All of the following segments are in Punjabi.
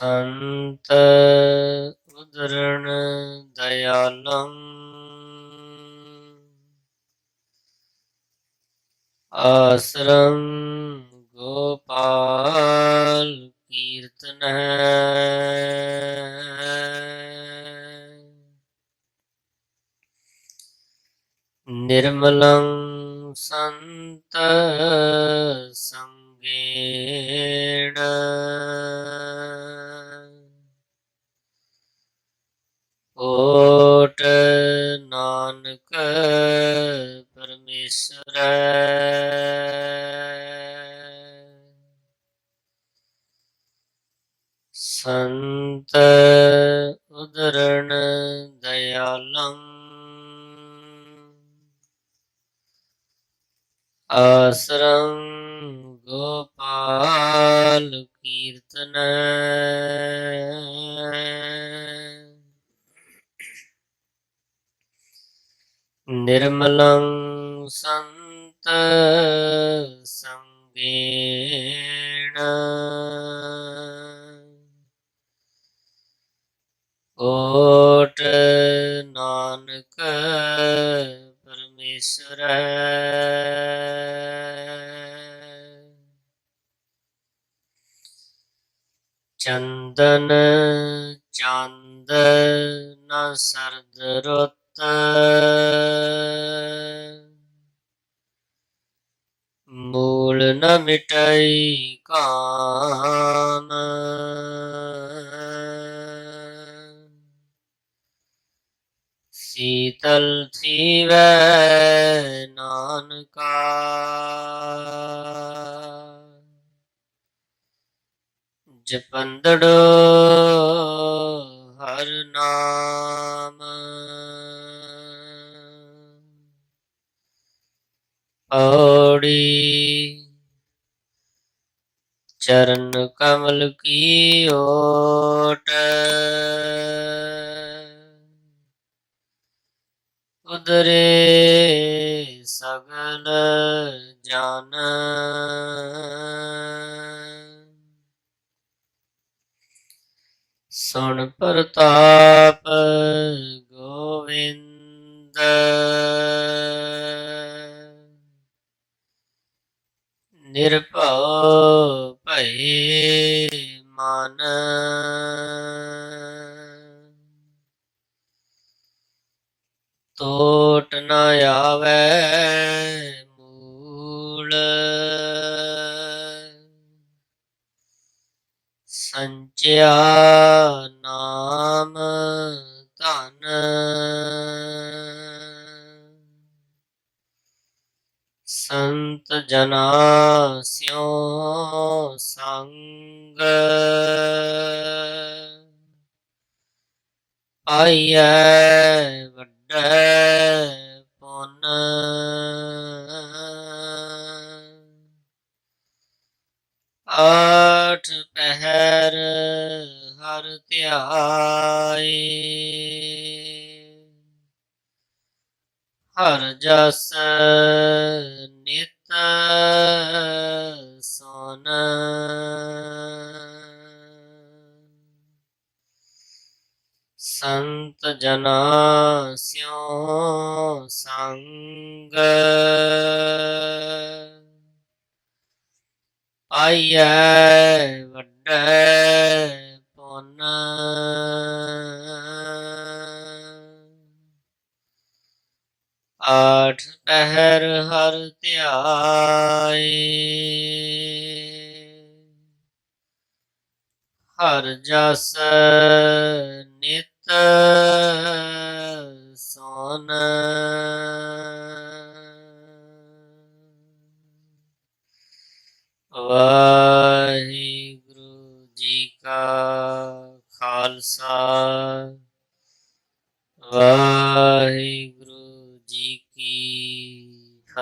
ਸੰਤ ਉਦਰਣ ਦਇਆਲੰ ਆਸਰੰ ਗੋਪਾਲ ਕੀਰਤਨ ਨਿਰਮਲੰ ਸੰਤ ਸੰਗੇਣ ਪਰਮੇਸ਼ਰ ਸੰਤ ਉਦਰਣ ਦਇਆਲੰ ਆਸਰੰ ਗੋਪਾਲ ਕੀਰਤਨ ਨਿਰਮਲੰ ਸੰਤ ਸੰਗੇਣ। ਓਟ ਨਾਨਕ ਪਰਮੇਸ਼ਰ। ਚੰਦਨ ਚੰਦ ਨ ਸਰਦ ਰੁੱਤ ਮੂਲ ਨ ਮਿਟਾਈ ਕਾਮ ਸੀਤਲ ਥੀਵੈ ਨਾਨਕਾ। ਜਪੰਦੜੋ ਹਰ ਨਾਮ। ਔੜੀ ਚਰਨ ਕਮਲ ਕੀ ਓਟ? ਉਦਰੇ ਸਗਲ ਜਨ। ਸੁਣ ਪ੍ਰਤਾਪ ਗੋਵਿੰਦ। ਨਿਰਭਉ ਭਏ ਮਨ। ਟੋਟ ਨ ਆਵੈ ਮੂਲ। ਸੰਚਿਆ ਨਾਮ ਧਨ। ਸੰਤ ਜਨਾ ਸਿਉ ਸੰਗ। ਆਈਐ ਵੱਡੈ ਪੁੰਨ ਹਰ ਜਸ ਨਿਤ ਸੁਨ ਸੰਤ ਜਨਾ ਸਿਉ ਸੰਗ। ਪਾਈਐ ਵੱਡੈ ਆਠ ਪਹਿਰ ਹਰ ਧਿਆਏ। ਹਰ ਜਸ ਨਿਤ ਸੋਨ। ਵਾਹਿਗੁਰੂ ਜੀ ਕਾ ਖਾਲਸਾ। ਵਾਹਿਗੁਰੂ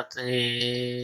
ਜੀ ਕੀ ਫਤਿਹ